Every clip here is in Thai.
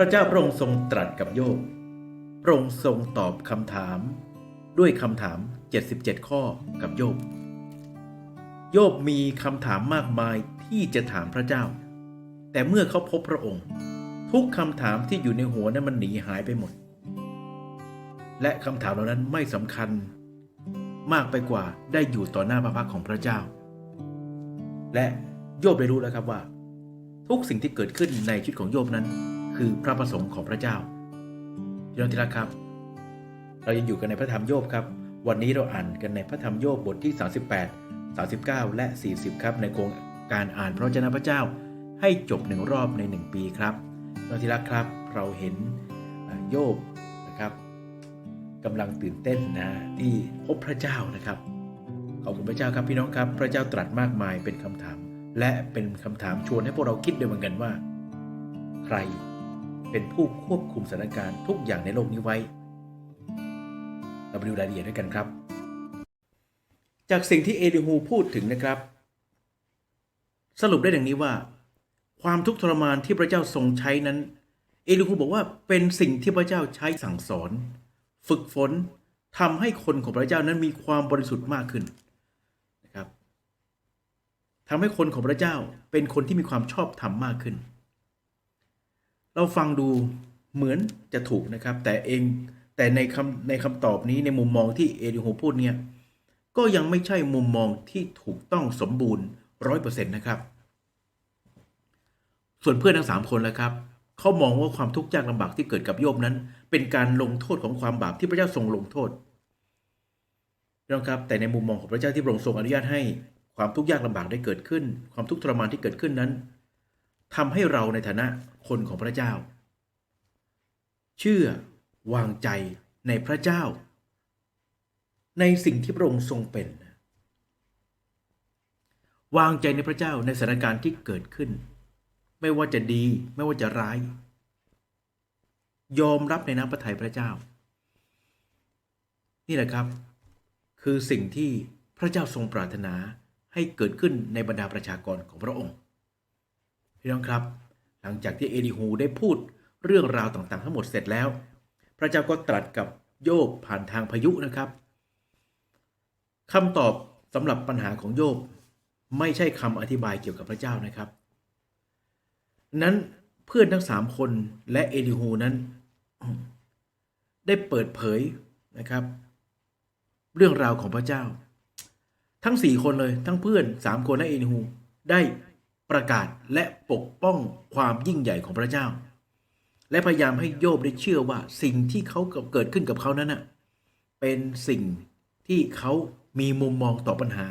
ระเจ้าพระองค์ทรงตรัสกับโยบพระองค์ทรงตอบคำถาม ด้วยคำถาม 77 ข้อกับโยบ โยบมีคำถามมากมายที่จะถามพระเจ้า แต่เมื่อเขาพบพระองค์ ทุกคำถามที่อยู่ในหัวนั้นมันหนีหายไปหมด และคำถามเหล่านั้นไม่สำคัญ มากไปกว่าได้อยู่ต่อหน้าพระพักของพระเจ้า และโยบได้รู้แล้วครับว่า ทุกสิ่งที่เกิดขึ้นในชีวิตของโยบนั้น คือพระประสงค์ของพระเจ้าพี่น้องที่รักครับ เรายังอยู่กันในพระธรรมโยบครับ วันนี้เราอ่านกันในพระธรรมโยบบทที่ 38 39 และ 40 ครับ ในโครงการอ่านพระวจนะพระเจ้า ให้จบหนึ่งรอบในหนึ่งปีครับพี่น้องที่รักครับเราเห็นโยบนะครับกำลังตื่นเต้นนะที่พบพระเจ้านะครับขอบคุณพระเจ้าครับพี่น้องครับ พระเจ้าตรัสมากมายเป็นคำถาม และเป็นคำถามชวนให้พวกเราคิดด้วยเหมือนกันว่า ใคร เป็นผู้ควบคุมสถานการณ์ทุกอย่างในโลกนี้ไว้ เราไปดูรายละเอียดด้วยกันครับ จากสิ่งที่เอลิฮูพูดถึงนะครับ สรุปได้ดังนี้ว่า ความทุกข์ทรมานที่พระเจ้าทรงใช้นั้น เอลิฮูบอกว่าเป็นสิ่งที่พระเจ้าใช้สั่งสอน ฝึกฝนทำให้คนของพระเจ้านั้นมีความบริสุทธิ์มากขึ้นนะครับทำให้คนของพระเจ้าเป็นคนที่มีความชอบธรรมมากขึ้น เราฟังดูเหมือนจะถูกนะครับ แต่เองแต่ในคำในคำตอบนี้ในมุมมองที่เอลิโฮพูดเนี่ยก็ยังไม่ใช่มุมมองที่ถูกต้องสมบูรณ์ร้อยเปอร์เซ็นต์นะครับ ส่วนเพื่อนทั้งสามคนแล้วครับเขามองว่าความทุกข์ยากลำบากที่เกิดกับโยบนั้น เป็นการลงโทษของความบาปที่พระเจ้าทรงลงโทษนะครับแต่ในมุมมองของพระเจ้าที่พระองค์ทรงอนุญาตให้ความทุกข์ยากลำบากได้เกิดขึ้น ความทุกข์ทรมานที่เกิดขึ้นนั้น ทำให้เราในฐานะคนของพระเจ้า เชื่อวางใจในพระเจ้า ในสิ่งที่พระองค์ทรงเป็น วางใจในพระเจ้าในสถานการณ์ที่เกิดขึ้น ไม่ว่าจะดีไม่ว่าจะร้าย ยอมรับในน้ำพระทัยพระเจ้า นี่แหละครับ คือสิ่งที่พระเจ้าทรงปรารถนาให้เกิดขึ้นในบรรดาประชากรของพระองค์ พี่น้องครับ หลังจากที่เอลิฮูได้พูดเรื่องราวต่างๆ ทั้งหมดเสร็จแล้ว พระเจ้าก็ตรัสกับโยบผ่านทางพายุนะครับคำตอบสำหรับปัญหาของโยบไม่ใช่คำอธิบายเกี่ยวกับพระเจ้านะครับ นั้นเพื่อนทั้งสามคนและเอลิฮูนั้น ได้เปิดเผยนะครับ เรื่องราวของพระเจ้า ทั้งสี่คนเลยทั้งเพื่อนสามคนและเอลิฮูได้ ประกาศและปกป้องความยิ่งใหญ่ของพระเจ้า และพยายามให้โยบได้เชื่อว่าสิ่งที่เขาเกิดขึ้นกับเขานั้นน่ะเป็นสิ่งที่เขามีมุมมองต่อปัญหา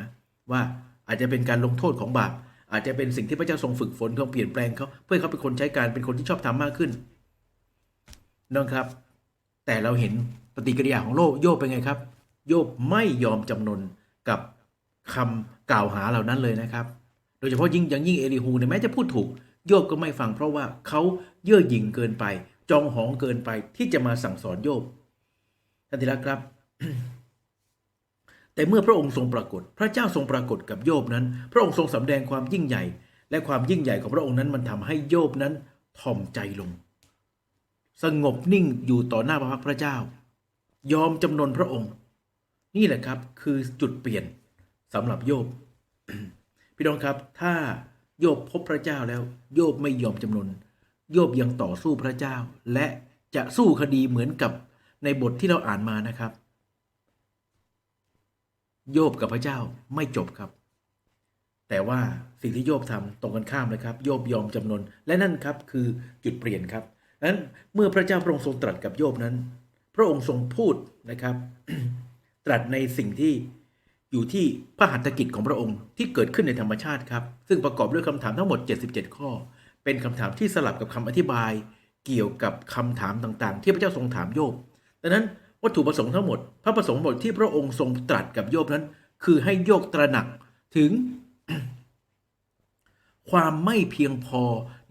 ว่าอาจจะเป็นการลงโทษของบาปอาจจะเป็นสิ่งที่พระเจ้าทรงฝึกฝนเขาเปลี่ยนแปลงเขาเพื่อให้เขาเป็นคนใช้การเป็นคนที่ชอบทำมากขึ้นน้องครับ แต่เราเห็นปฏิกิริยาของโลกโยบเป็นไงครับ โยบไม่ยอมจำนนกับคำกล่าวหาเหล่านั้นเลยนะครับ โดยเฉพาะยิ่งย่างยิ่งเอลิฮูเนี่ยแม้จะพูดถูก โยบก็ไม่ฟังเพราะว่าเขาเย่อหยิ่งเกินไป จองหองเกินไปที่จะมาสั่งสอนโยบท่านที่รักครับ แต่เมื่อพระองค์ทรงปรากฏ พระเจ้าทรงปรากฏกับโยบนั้น พระองค์ทรงสำแดงความยิ่งใหญ่ และความยิ่งใหญ่ของพระองค์นั้นมันทำให้โยบนั้นถ่อมใจลง สงบนิ่งอยู่ต่อหน้าพระพักตร์พระเจ้า ยอมจำนนพระองค์ นี่แหละครับ คือจุดเปลี่ยนสำหรับโยบ พี่น้องครับ ถ้าโยบพบพระเจ้าแล้ว โยบไม่ยอมจำนน โยบยังต่อสู้พระเจ้า และจะสู้คดีเหมือนกับในบทที่เราอ่านมานะครับ โยบกับพระเจ้าไม่จบครับ แต่ว่าสิ่งที่โยบทำตรงกันข้ามเลยครับ โยบยอมจำนน และนั่นครับคือจุดเปลี่ยนครับนั้นเมื่อพระเจ้าพระองค์ทรงตรัสกับโยบนั้น พระองค์ทรงพูดนะครับ ตรัสในสิ่งที่ อยู่ที่พระหัตถกิจของพระองค์ที่เกิดขึ้นในธรรมชาติครับ ซึ่งประกอบด้วยคำถามทั้งหมด 77 ข้อ เป็นคำถามที่สลับกับคำอธิบาย เกี่ยวกับคำถามต่างๆ ที่พระเจ้าทรงถามโยบดังนั้นวัตถุประสงค์ทั้งหมด พระประสงค์หมดที่พระองค์ทรงตรัสกับโยบนั้น คือให้โยบตระหนักถึง ความไม่เพียงพอ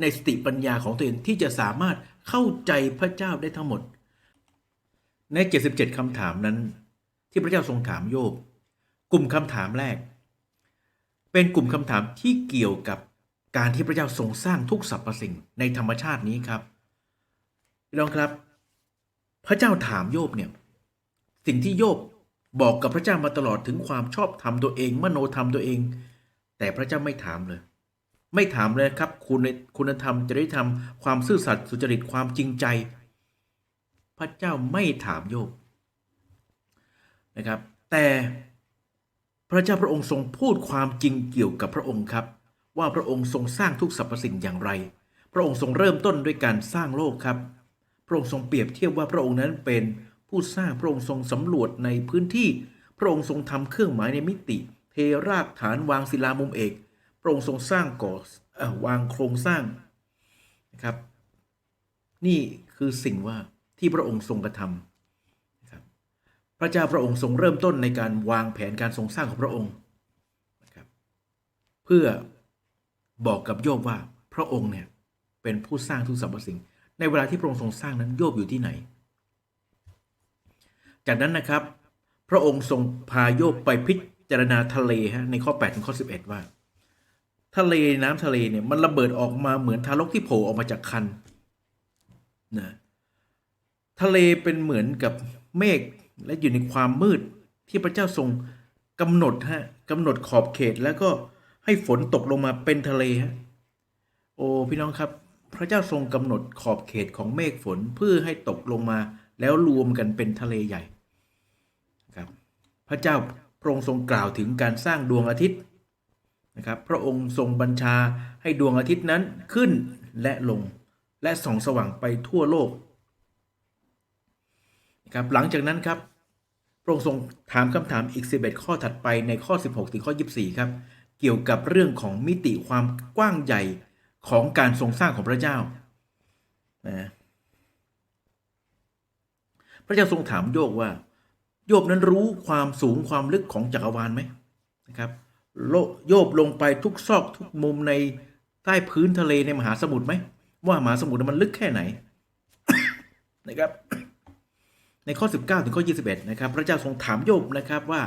ในสติปัญญาของตัวเองที่จะสามารถเข้าใจพระเจ้าได้ทั้งหมด ใน 77คำถามนั้น ที่พระเจ้าทรงถามโยบ กลุ่มคำถามแรก เป็นกลุ่มคำถามที่เกี่ยวกับการที่พระเจ้าทรงสร้างทุกสรรพสิ่งในธรรมชาตินี้ครับพี่น้องครับ พระเจ้าถามโยบเนี่ยสิ่งที่โยบบอกกับพระเจ้ามาตลอดถึงความชอบธรรมตัวเอง มโนธรรมตัวเอง แต่พระเจ้าไม่ถามเลย ไม่ถามเลยครับคุณคุณธรรมจริยธรรมความซื่อสัตย์สุจริตความจริงใจ พระเจ้าไม่ถามโยบนะครับ แต่ พระเจ้าพระองค์ทรงพูดความจริงเกี่ยวกับพระองค์ครับ ว่าพระองค์ทรงสร้างทุกสรรพสิ่งอย่างไร พระองค์ทรงเริ่มต้นด้วยการสร้างโลกครับ พระองค์ทรงเปรียบเทียบว่าพระองค์นั้นเป็นผู้สร้างพระองค์ทรงสำรวจในพื้นที่ พระองค์ทรงทำเครื่องหมายในมิติ เทรากฐานวางศิลามุมเอก พระองค์ทรงสร้างก่ออวางโครงสร้างนะครับ นี่คือสิ่งว่าที่พระองค์ทรงกระทำนะครับ พระเจ้าพระองค์ทรงเริ่มต้นในการวางแผนการทรงสร้างของพระองค์นะครับเพื่อบอกกับโยบว่าพระองค์เนี่ยเป็นผู้สร้างทุกสรรพสิ่ง ในเวลาที่พระองค์ทรงสร้างนั้นโยบอยู่ที่ไหน จากนั้นนะครับ พระองค์ทรงพาโยบไปพิจารณาทะเลฮะในข้อ8ถึงข้อ11 ว่า ทะเลน้ำทะเลเนี่ยมันระเบิดออกมาเหมือนทารกที่โผล่ออกมาจากคันนะทะเลเป็นเหมือนกับเมฆ และอยู่ในความมืดที่พระเจ้าทรงกำหนดฮะกำหนดขอบเขตแล้วก็ให้ฝนตกลงมาเป็นทะเลฮะโอ้พี่น้องครับ พระเจ้าทรงกำหนดขอบเขตของเมฆฝนเพื่อให้ตกลงมาแล้วรวมกันเป็นทะเลใหญ่ครับพระเจ้าพระองค์ทรงกล่าวถึงการสร้างดวงอาทิตย์นะครับพระองค์ทรงบัญชาให้ดวงอาทิตย์นั้นขึ้นและลงและส่องสว่างไปทั่วโลกนะครับหลังจากนั้นครับ ระองค์ทรงถามคำถามอีก 11 ข้อถัดไปในข้อ 16 ถึงข้อ 24 ครับ เกี่ยวกับเรื่องของมิติความกว้างใหญ่ของการทรงสร้างของพระเจ้านะพระเจ้าทรงถามโยบว่า โยบนั้นรู้ความสูงความลึกของจักรวาลไหมนะครับโลโยบลงไปทุกซอกทุกมุมในใต้พื้นทะเลในมหาสมุทรไหมว่ามหาสมุทรมันลึกแค่ไหนนะครับ ในข้อ 19 ถึงข้อ 21 นะครับ พระเจ้าทรงถามโยบนะครับว่า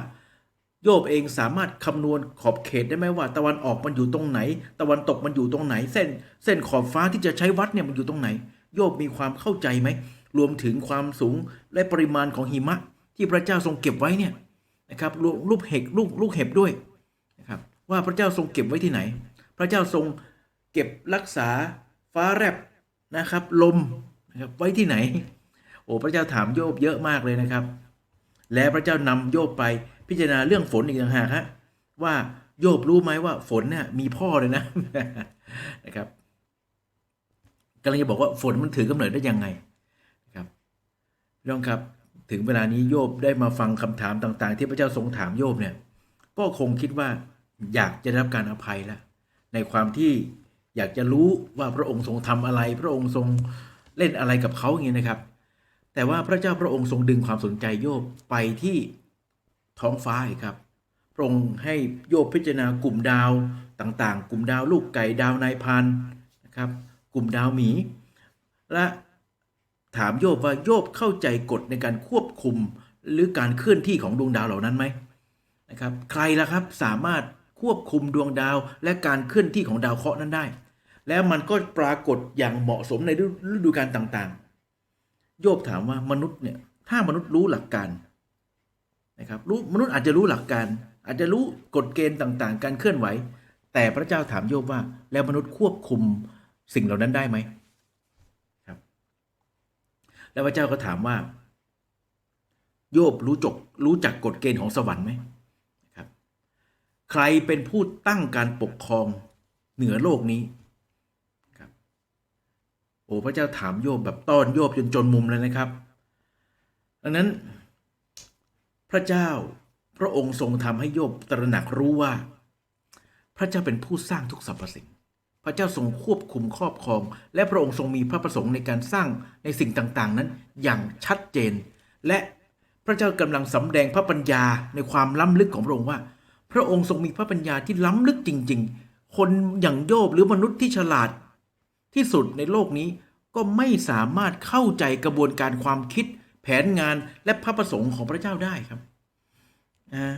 โยบเองสามารถคำนวณขอบเขตได้ไหมว่า ตะวันออกมันอยู่ตรงไหน ตะวันตกมันอยู่ตรงไหน เส้น เส้นขอบฟ้าที่จะใช้วัดเนี่ยมันอยู่ตรงไหน โยบมีความเข้าใจไหม รวมถึงความสูงและปริมาณของหิมะ ที่พระเจ้าทรงเก็บไว้เนี่ยนะครับรูปเห็บลูกลูกเห็บด้วยนะครับว่าพระเจ้าทรงเก็บไว้ที่ไหน พระเจ้าทรงเก็บรักษาฟ้าแลบนะครับ ลมนะครับไว้ที่ไหน โอ้พระเจ้าถามโยบเยอะมากเลยนะครับ และพระเจ้านำโยบไปพิจารณาเรื่องฝนอีกต่างหากฮะว่าโยบรู้ไหมว่าฝนเนี่ยมีพ่อเลยนะนะครับกำลังจะบอกว่าฝนมันถือกำเนิดได้ยังไงนะครับพี่น้องครับถึงเวลานี้โยบได้มาฟังคำถามต่างๆ ที่พระเจ้าทรงถามโยบเนี่ยก็คงคิดว่าอยากจะได้รับการอภัยแล้วในความที่อยากจะรู้ว่าพระองค์ทรงทำอะไร พระองค์ทรงเล่นอะไรกับเขาอย่างนี้นะครับ แต่ว่าพระเจ้าพระองค์ทรงดึงความสนใจโยบไปที่ท้องฟ้าอีกครับ พระองค์ให้โยบพิจารณากลุ่มดาวต่างๆ กลุ่มดาวลูกไก่ดาวนายพันนะครับ กลุ่มดาวหมี และถามโยบว่าโยบเข้าใจกฎในการควบคุมหรือการเคลื่อนที่ของดวงดาวเหล่านั้นไหมนะครับ ใครล่ะครับสามารถควบคุมดวงดาวและการเคลื่อนที่ของดาวเคราะห์นั้นได้ แล้วมันก็ปรากฏอย่างเหมาะสมในฤดูกาลต่างๆ โยบถามว่ามนุษย์เนี่ยถ้ามนุษย์รู้หลักการนะครับรู้มนุษย์อาจจะรู้หลักการ อาจจะรู้กฎเกณฑ์ต่างๆ การเคลื่อนไหว แต่พระเจ้าถามโยบว่า แล้วมนุษย์ควบคุมสิ่งเหล่านั้นได้ไหมครับ แล้วพระเจ้าก็ถามว่า โยบรู้จกรู้จักกฎเกณฑ์ของสวรรค์ไหมครับ ใครเป็นผู้ตั้งการปกครองเหนือโลกนี้ โอ้พระเจ้าถามโยบแบบต้อนโยบจนจนมุมเลยนะครับ ดังนั้น พระเจ้าพระองค์ทรงทำให้โยบตระหนักรู้ว่า พระเจ้าเป็นผู้สร้างทุกสรรพสิ่ง พระเจ้าทรงควบคุมครอบครอง และพระองค์ทรงมีพระประสงค์ในการสร้างในสิ่งต่างๆ นั้นอย่างชัดเจน และพระเจ้ากำลังสำแดงพระปัญญาในความล้ำลึกของพระองค์ว่า พระองค์ทรงมีพระปัญญาที่ล้ำลึกจริง ๆ คนอย่างโยบหรือมนุษย์ที่ฉลาด ที่สุดในโลกนี้ก็ไม่สามารถเข้าใจกระบวนการความคิด แผนงานและพระประสงค์ของพระเจ้าได้ครับนะ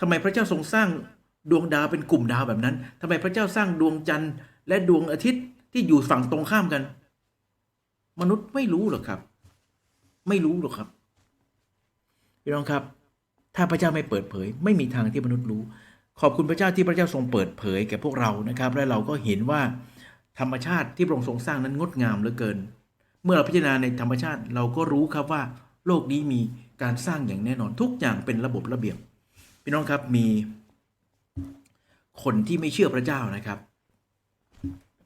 ทำไมพระเจ้าทรงสร้างดวงดาวเป็นกลุ่มดาวแบบนั้นทำไมพระเจ้าสร้างดวงจันทร์ และดวงอาทิตย์ที่อยู่ฝั่งตรงข้ามกัน มนุษย์ไม่รู้หรอกครับ ไม่รู้หรอกครับพี่น้องครับ ถ้าพระเจ้าไม่เปิดเผย ไม่มีทางที่มนุษย์รู้ ขอบคุณพระเจ้าที่พระเจ้าทรงเปิดเผยแก่พวกเรานะครับ และเราก็เห็นว่า ธรรมชาติที่พระองค์ทรงสร้างนั้นงดงามเหลือเกิน เมื่อเราพิจารณาในธรรมชาติเราก็รู้ครับว่า โลกนี้มีการสร้างอย่างแน่นอนทุกอย่างเป็นระบบระเบียบพี่น้องครับมีคนที่ไม่เชื่อพระเจ้านะครับ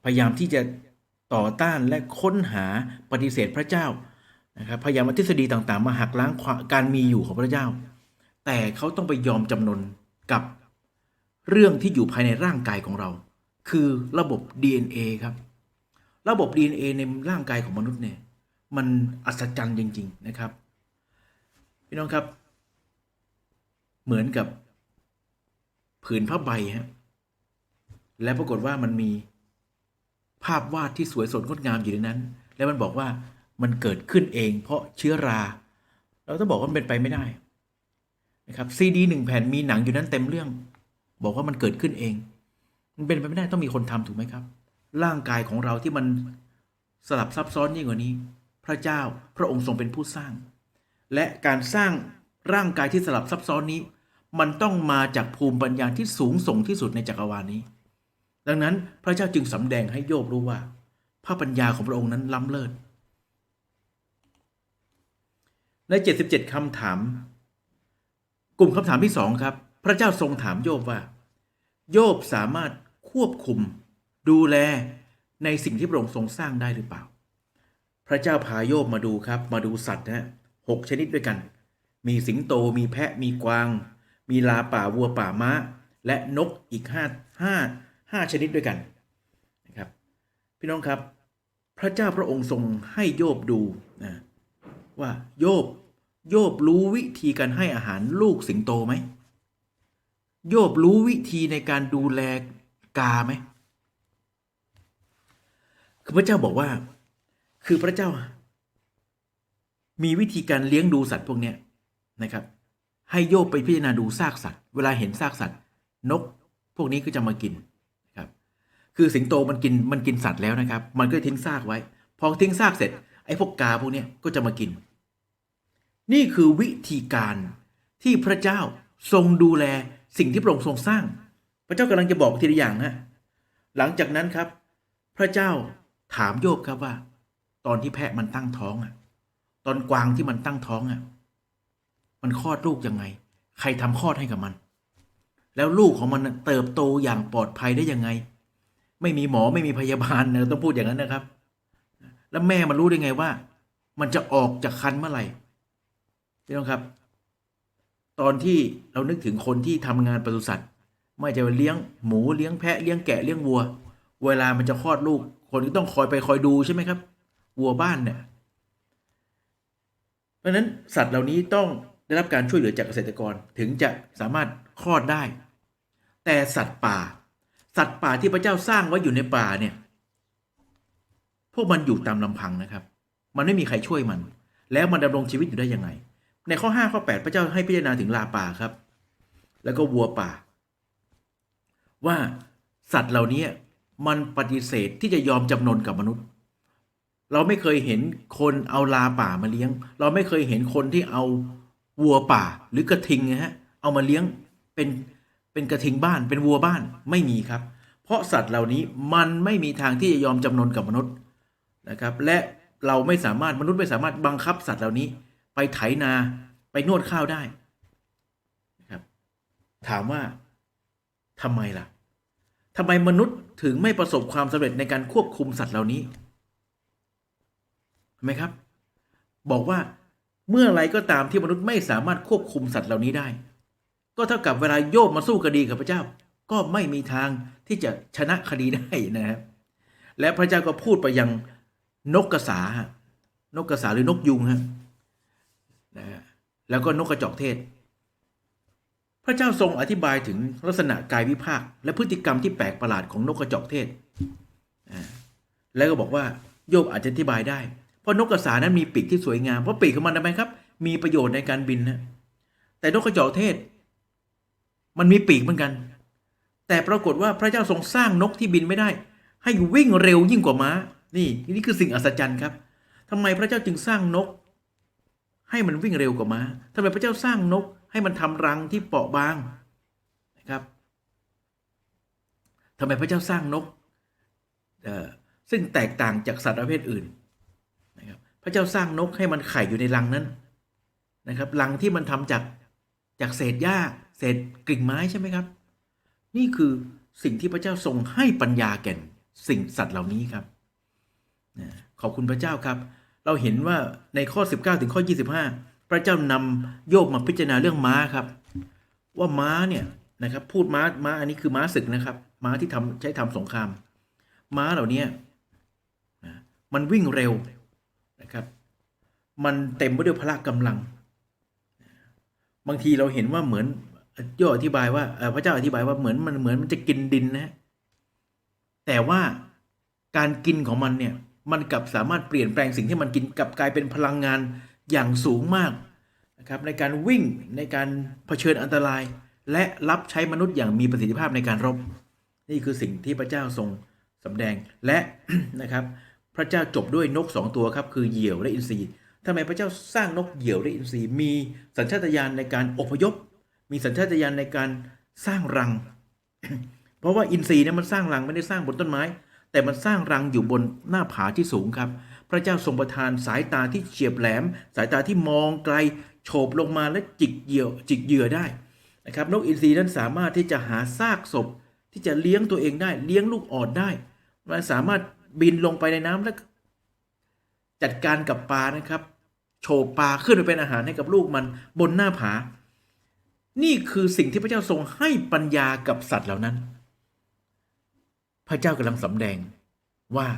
พยายามที่จะต่อต้านและค้นหาปฏิเสธพระเจ้านะครับพยายามเอาทฤษฎีต่างๆ มาหักล้างความการมีอยู่ของพระเจ้า แต่เขาต้องไปยอมจำนนกับเรื่องที่อยู่ภายในร่างกายของเรา คือระบบ DNA ครับ ระบบ DNA ในร่างกายของมนุษย์เนี่ย มันอัศจรรย์จริง ๆ นะครับ พี่น้องครับ เหมือนกับผืนผ้าใบฮะและปรากฏว่ามันมีภาพวาดที่สวยสดงดงามอยู่ในนั้น แล้วมันบอกว่ามันเกิดขึ้นเอง เพราะเชื้อรา เราต้องบอกว่ามันเป็นไปไม่ได้นะครับซีดีหนึ่งแผ่นมีหนังอยู่นั้นเต็มเรื่อง บอกว่ามันเกิดขึ้นเอง มันเป็นไปไม่ได้ต้องมีคนทำถูกไหมครับ ร่างกายของเราที่มันสลับซับซ้อนยิ่งกว่านี้ พระเจ้าพระองค์ทรงเป็นผู้สร้าง และการสร้างร่างกายที่สลับซับซ้อนนี้ มันต้องมาจากภูมิปัญญาที่สูงส่งที่สุดในจักรวาลนี้ ดังนั้นพระเจ้าจึงสำแดงให้โยบรู้ว่าพระปัญญาของพระองค์นั้นล้ำเลิศใน77คำถาม กลุ่มคำถามที่สองครับ พระเจ้าทรงถามโยบว่า โยบสามารถ ควบคุม ดูแลในสิ่งที่พระองค์ทรงสร้างได้หรือเปล่า พระเจ้าพาโยบมาดูครับมาดูสัตว์นะฮะหกชนิดด้วยกัน มีสิงโตมีแพะมีกวาง มีลาป่าวัวป่าม้า และนกอีกห้าห้าห้าชนิดด้วยกันนะครับ พี่น้องครับ พระเจ้าพระองค์ทรงให้โยบดูนะว่าโยบโยบรู้วิธีการให้อาหารลูกสิงโตไหมโยบรู้วิธีในการดูแล กาไหมคือพระเจ้าบอกว่า คือพระเจ้า มีวิธีการเลี้ยงดูสัตว์พวกเนี้ยนะครับ ให้โยบไปพิจารณาดูซากสัตว์ เวลาเห็นซากสัตว์ นก พวกนี้ก็จะมากินนะครับ คือสิงโตมันกินมันกินสัตว์แล้วนะครับ มันก็ทิ้งซากไว้ พอทิ้งซากเสร็จไอ้พวกกาพวกเนี้ยก็จะมากิน นี่คือวิธีการที่พระเจ้าทรงดูแลสิ่งที่พระองค์ทรงสร้าง พระเจ้ากำลังจะบอกทีละอย่างฮะหลังจากนั้นครับ พระเจ้าถามโยบครับว่า ตอนที่แพะมันตั้งท้องอะ ตอนกวางที่มันตั้งท้องอะ มันคลอดลูกยังไง ใครทำคลอดให้กับมัน แล้วลูกของมันเติบโตอย่างปลอดภัยได้ยังไง ไม่มีหมอไม่มีพยาบาลเนะต้องพูดอย่างนั้นนะครับ แล้วแม่มันรู้ได้ไงว่า มันจะออกจากคันเมื่อไหร่พี่น้องครับ ตอนที่เรานึกถึงคนที่ทำงานปศุสัตว์ ไม่ว่าจะเลี้ยงหมูเลี้ยงแพะเลี้ยงแกะเลี้ยงวัว เวลามันจะคลอดลูก คนก็ต้องคอยไปคอยดูใช่ไหมครับ วัวบ้านเนี่ย เพราะนั้นสัตว์เหล่านี้ต้องได้รับการช่วยเหลือจากเกษตรกรถึงจะสามารถคลอดได้ แต่สัตว์ป่า สัตว์ป่าที่พระเจ้าสร้างไว้อยู่ในป่าเนี่ย พวกมันอยู่ตามลำพังนะครับ มันไม่มีใครช่วยมัน แล้วมันดำรงชีวิตอยู่ได้ยังไง ในข้อ 5 ข้อ 8 พระเจ้าให้พิจารณาถึงลาป่าครับ แล้วก็วัวป่า ว่าสัตว์เหล่านี้มันปฏิเสธที่จะยอมจำนนกับมนุษย์ เราไม่เคยเห็นคนเอาลาป่ามาเลี้ยง เราไม่เคยเห็นคนที่เอาวัวป่าหรือกระทิงนะฮะเอามาเลี้ยงเป็นเป็นกระทิงบ้านเป็นวัวบ้านไม่มีครับ เพราะสัตว์เหล่านี้มันไม่มีทางที่จะยอมจำนนกับมนุษย์นะครับ และเราไม่สามารถมนุษย์ไม่สามารถบังคับสัตว์เหล่านี้ ไปไถนาไปนวดข้าวได้นะครับ ถามว่า ทำไมล่ะทำไมมนุษย์ถึงไม่ประสบความสำเร็จในการควบคุมสัตว์เหล่านี้ไหมครับ บอกว่าเมื่อไรก็ตามที่มนุษย์ไม่สามารถควบคุมสัตว์เหล่านี้ได้ ก็เท่ากับเวลาโยบมาสู้คดีกับพระเจ้า ก็ไม่มีทางที่จะชนะคดีได้นะครับ และพระเจ้าก็พูดไปยังนกกระสานกกระสาหรือนกยุงฮะนะแล้วก็นกกระจอกเทศ ระเจ้าทรงอธิบายถึงลักษณะกายวิภาค และพฤติกรรมที่แปลกประหลาดของนกกระจอกเทศ แล้วก็บอกว่าโยบอาจจะอธิบายได้ เพราะนกกระสานั้นมีปีกที่สวยงาม เพราะปีกของมันทำไมครับ มีประโยชน์ในการบินนะ แต่นกกระจอกเทศ มันมีปีกเหมือนกัน แต่ปรากฏว่าพระเจ้าทรงสร้างนกที่บินไม่ได้ ให้วิ่งเร็วยิ่งกว่าม้า นี่นี่คือสิ่งอัศจรรย์ครับทำไมพระเจ้าจึงสร้างนก ให้มันวิ่งเร็วกว่าม้าทำไมพระเจ้าสร้างนก ให้มันทำรังที่เปราะบางนะครับทำไมพระเจ้าสร้างนกเออซึ่งแตกต่างจากสัตว์ประเภทอื่นนะครับพระเจ้าสร้างนกให้มันไข่อยู่ในรังนั้นนะครับรังที่มันทำจากจากเศษหญ้าเศษกิ่งไม้ใช่ไหมครับ นี่คือสิ่งที่พระเจ้าทรงให้ปัญญาแก่สิ่งสัตว์เหล่านี้ครับนะขอบคุณพระเจ้าครับ เราเห็นว่าในข้อ 19 ถึงข้อ 25 พระเจ้านำโยบมาพิจารณาเรื่องม้าครับ ว่าม้าเนี่ยนะครับ พูดม้าม้าอันนี้คือม้าศึกนะครับ ม้าที่ทำใช้ทำสงคราม ม้าเหล่านี้นะมันวิ่งเร็วนะครับ มันเต็มไปด้วยพละกำลัง บางทีเราเห็นว่าเหมือนโยอธิบายว่าพระเจ้าอธิบายว่าเหมือนมันเหมือนมันจะกินดินนะ แต่ว่าการกินของมันเนี่ย มันกลับสามารถเปลี่ยนแปลงสิ่งที่มันกินกลับกลายเป็นพลังงาน อย่างสูงมากนะครับในการวิ่งในการเผชิญอันตราย และรับใช้มนุษย์อย่างมีประสิทธิภาพในการรบ นี่คือสิ่งที่พระเจ้าทรงสำแดงและนะครับ พระเจ้าจบด้วยนกสองตัวครับคือเหยี่ยวและอินทรีทำไมพระเจ้าสร้างนกเหยี่ยวและอินทรีมีสัญชาตญาณในการอพยพ มีสัญชาตญาณในการสร้างรัง เพราะว่าอินทรีเนี่ยมันสร้างรังไม่ได้สร้างบนต้นไม้ แต่มันสร้างรังอยู่บนหน้าผาที่สูงครับ พระเจ้าทรงประทานสายตาที่เฉียบแหลม สายตาที่มองไกลโฉบลงมาและจิกเหยี่ยวจิกเหยื่อได้นะครับนกอินทรีนั้นสามารถที่จะหาซากศพ ที่จะเลี้ยงตัวเองได้เลี้ยงลูกอ่อนได้มันสามารถบินลงไปในน้ำและจัดการกับปลานะครับโฉบปลาขึ้นไปเป็นอาหารให้กับลูกมันบนหน้าผา นี่คือสิ่งที่พระเจ้าทรงให้ปัญญากับสัตว์เหล่านั้น พระเจ้ากำลังสำแดงว่า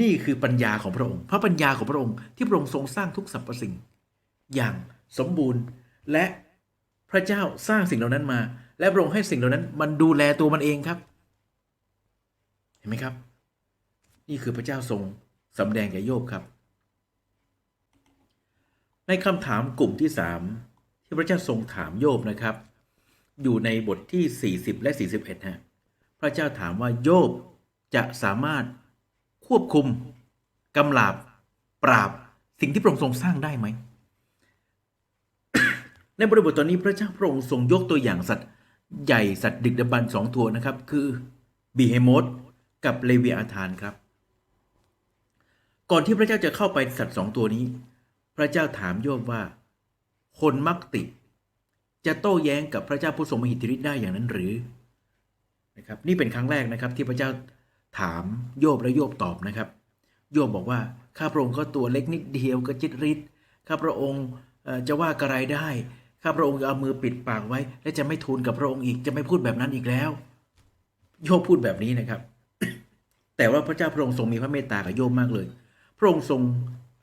นี่คือปัญญาของพระองค์ พระปัญญาของพระองค์ที่พระองค์ทรงสร้างทุกสรรพสิ่ง อย่างสมบูรณ์และพระเจ้าสร้างสิ่งเหล่านั้นมา และพระองค์ให้สิ่งเหล่านั้น มันดูแลตัวมันเองครับ เห็นไหมครับ นี่คือพระเจ้าทรงสำแดงแก่โยบครับ ในคำถามกลุ่มที่สามที่พระเจ้าทรงถามโยบนะครับ อยู่ในบทที่ 40 และ 41ฮะพระเจ้าถามว่าโยบจะสามารถ ควบคุมกำลาบปราบสิ่งที่พระองค์ทรงสร้างได้ไหม ในบริบทตอนนี้พระเจ้าพระองค์ทรงยกตัวอย่างสัตว์ใหญ่สัตว์ดึกดำบรรสองตัวนะครับ คือบีเฮโมสกับเลวีอาธานครับ ก่อนที่พระเจ้าจะเข้าไปสัตว์สองตัวนี้ พระเจ้าถามโยบว่า คนมักติ จะโต้แย้งกับพระเจ้าผู้ทรงมหิทธิฤทธิ์ได้อย่างนั้นหรือนะครับ นี่เป็นครั้งแรกนะครับที่พระเจ้า ถามโยบและโยบตอบนะครับ โยบบอกว่าข้าพระองค์ก็ตัวเล็กนิดเดียวกระจิตริดข้าพระองค์จะว่ากระไรได้ข้าพระองค์จะเอามือปิดปากไว้ และจะไม่ทูลกับพระองค์อีกจะไม่พูดแบบนั้นอีกแล้ว โยบพูดแบบนี้นะครับ แต่ว่าพระเจ้าพระองค์ทรงมีพระเมตตากับโยบมากเลย พระองค์ทรง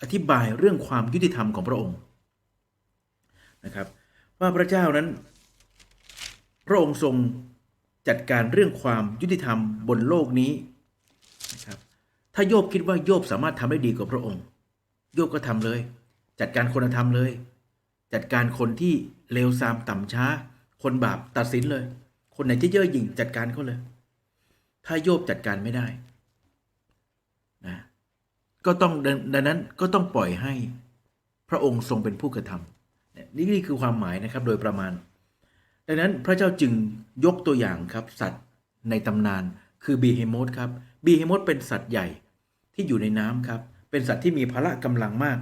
อธิบายเรื่องความยุติธรรมของพระองค์นะครับ ว่าพระเจ้านั้น พระองค์ทรงจัดการเรื่องความยุติธรรมบนโลกนี้ นะครับ ถ้าโยบคิดว่าโยบสามารถทำได้ดีกว่าพระองค์ โยบก็ทำเลย จัดการคนธรรมเลย จัดการคนที่เลวทรามต่ำช้า คนบาปตัดสินเลย คนไหนที่เย่อหยิ่งจัดการเขาเลย ถ้าโยบจัดการไม่ได้นะก็ต้องดังนั้นก็ต้องปล่อยให้พระองค์ทรงเป็นผู้กระทำนี่นี่นี่คือความหมายนะครับโดยประมาณ ดังนั้นพระเจ้าจึงยกตัวอย่างครับสัตว์ในตำนานคือบีเฮโมสครับ บีเฮมสเป็นสัตว์ใหญ่ที่อยู่ในน้ำครับ เป็นสัตว์ที่มีพละกำลังมาก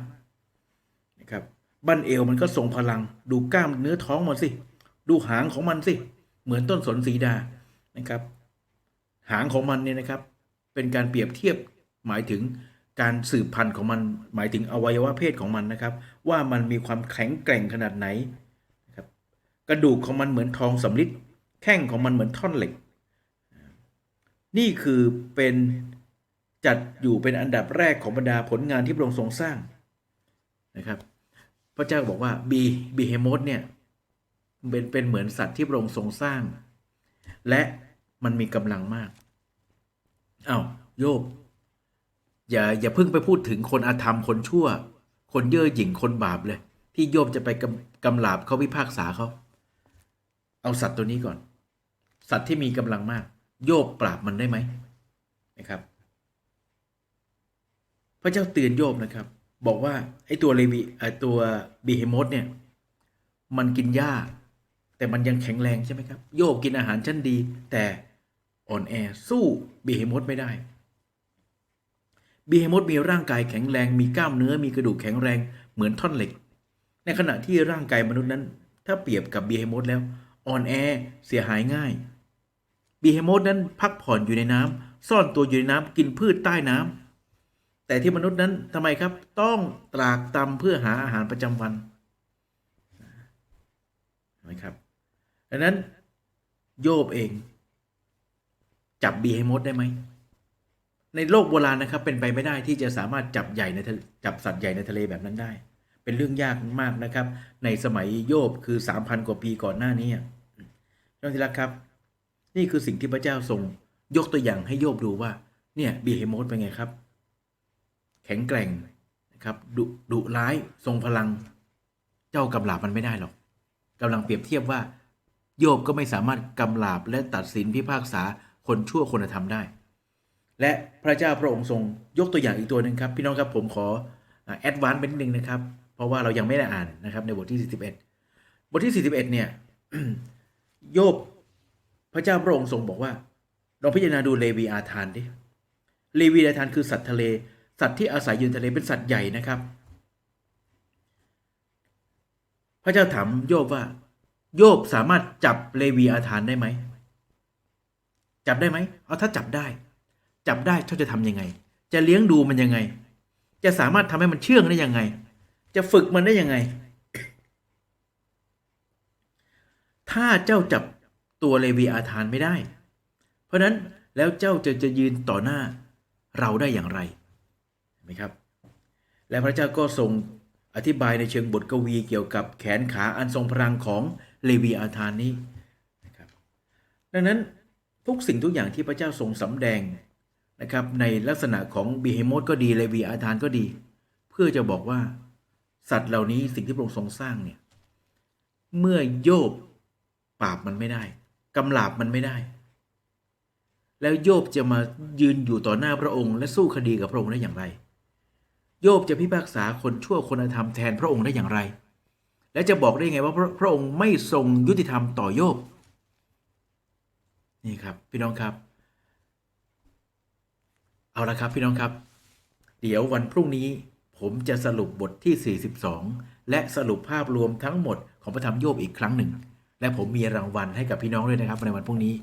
นะครับบั้นเอวมันก็ทรงพลัง ดูกล้ามเนื้อท้องมันสิ ดูหางของมันสิ เหมือนต้นสนสีดานะครับ หางของมันเนี่ยนะครับ เป็นการเปรียบเทียบหมายถึงการสืบพันธุ์ของมันหมายถึงอวัยวะเพศของมันนะครับ ว่ามันมีความแข็งแกร่งขนาดไหนนะครับ กระดูกของมันเหมือนทองสำริดแข้งของมันเหมือนท่อนเหล็ก นี่คือเป็นจัดอยู่เป็นอันดับแรกของบรรดาผลงานที่พระองค์ทรงสร้างนะครับ พระเจ้าบอกว่าบีบีเฮมสเนี่ยเป็นเป็นเหมือนสัตว์ที่พระองค์ทรงสร้าง และมันมีกำลังมากอา้าวโยบ อย่าอย่าเพิ่งไปพูดถึงคนอาธรรมคนชั่ว คนเย่อหยิ่งคนบาปเลย ที่โยบจะไปกำกำลาบเขาพิพากษาเขา เอาสัตว์ตัวนี้ก่อน สัตว์ที่มีกำลังมาก โยบปราบมันได้ไหมนะครับ พระเจ้าเตือนโยบนะครับ บอกว่าไอ้ตัวเลวีไอ้ตัวบีเฮมสเนี่ย มันกินหญ้า แต่มันยังแข็งแรงใช่ไหมครับ โยบกินอาหารชั้นดี แต่อ่อนแอสู้บีเฮมสไม่ได้บีเฮมสมีร่างกายแข็งแรงมีกล้ามเนื้อมีกระดูกแข็งแรงเหมือนท่อนเหล็ก ในขณะที่ร่างกายมนุษย์นั้น ถ้าเปรียบกับบีเฮมสแล้วอ่อนแอเสียหายง่าย บีเฮโมสนั้นพักผ่อนอยู่ในน้ำซ่อนตัวอยู่ในน้ำกินพืชใต้น้ำแต่ที่มนุษย์นั้นทำไมครับ ต้องตรากตรำเพื่อหาอาหารประจำวันนะครับดังนั้นโยบเอง จับบีเฮโมสได้ไหม ในโลกโบราณนะครับ เป็นไปไม่ได้ที่จะสามารถจับใหญ่ในจับสัตว์ใหญ่ในทะเลแบบนั้นได้ เป็นเรื่องยากมากนะครับ ในสมัยโยบคือสามพันกว่าปีก่อนหน้านี้ท่านที่รักครับ นี่คือสิ่งที่พระเจ้าทรงยกตัวอย่างให้โยบดูว่า เนี่ยบีเฮโมสเป็นไงครับ แข็งแกร่งนะครับดุดุร้ายทรงพลัง เจ้ากำลาบมันไม่ได้หรอกกำลังเปรียบเทียบว่า โยบก็ไม่สามารถกำลาบและตัดสินพิพากษาคนชั่วคนธรรมได้ และพระเจ้าพระองค์ทรงยกตัวอย่างอีกตัวหนึ่งครับ พี่น้องครับผมขอแอดวานซ์เป็นนิดนึงนะครับ เพราะว่าเรายังไม่ได้อ่านนะครับ ในบทที่ 41 บทที่ 41 เนี่ยโยบ พระเจ้าพระองค์ทรงบอกว่าลองพิจารณาดูเลวีอาธานดิเลวีอาธานคือสัตว์ทะเล สัตว์ที่อาศัยอยู่ในทะเลเป็นสัตว์ใหญ่นะครับ พระเจ้าถามโยบว่า โยบสามารถจับเลวีอาธานได้ไหมจับได้ไหมเอาถ้าจับได้ จับได้เขาจะทำยังไง จะเลี้ยงดูมันยังไง จะสามารถทำให้มันเชื่องได้ยังไง จะฝึกมันได้ยังไง ถ้าเจ้าจับ ตัวเลวีอาธานไม่ได้ เพราะนั้นแล้วเจ้าจะจะยืนต่อหน้าเราได้อย่างไรไหมครับ และพระเจ้าก็ทรงอธิบายในเชิงบทกวีเกี่ยวกับแขนขาอันทรงพลังของเลวีอาธานนี้นะครับ ดังนั้นทุกสิ่งทุกอย่างที่พระเจ้าทรงสำแดงนะครับในลักษณะของบีเฮโมสก็ดีเลวีอาธานก็ดี เพื่อจะบอกว่าสัตว์เหล่านี้สิ่งที่พระองค์ทรงสร้างเนี่ยเมื่อโยบปราบมันไม่ได้ กำลาบมันไม่ได้ แล้วโยบจะมายืนอยู่ต่อหน้าพระองค์ และสู้คดีกับพระองค์ได้อย่างไร โยบจะพิพากษาคนชั่วคนธรรมแทนพระองค์ได้อย่างไร และจะบอกได้ไงว่าพระพระองค์ไม่ทรงยุติธรรมต่อโยบนี่ครับพี่น้องครับ เอาละครับพี่น้องครับ เดี๋ยววันพรุ่งนี้ผมจะสรุปบทที่ 42 และสรุปภาพรวมทั้งหมดของพระธรรมโยบอีกครั้งหนึ่ง และผมมีรางวัลให้กับพี่น้องด้วยนะครับในวันพรุ่งนี้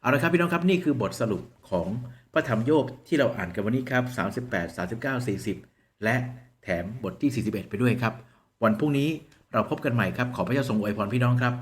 เอาละครับพี่น้องครับนี่คือบทสรุปของพระธรรมโยบที่เราอ่านกันวันนี้ครับ38 39 40 และแถมบทที่ 41 ไปด้วยครับ วันพรุ่งนี้เราพบกันใหม่ครับ ขอพระเจ้าทรงอวยพรพี่น้องครับ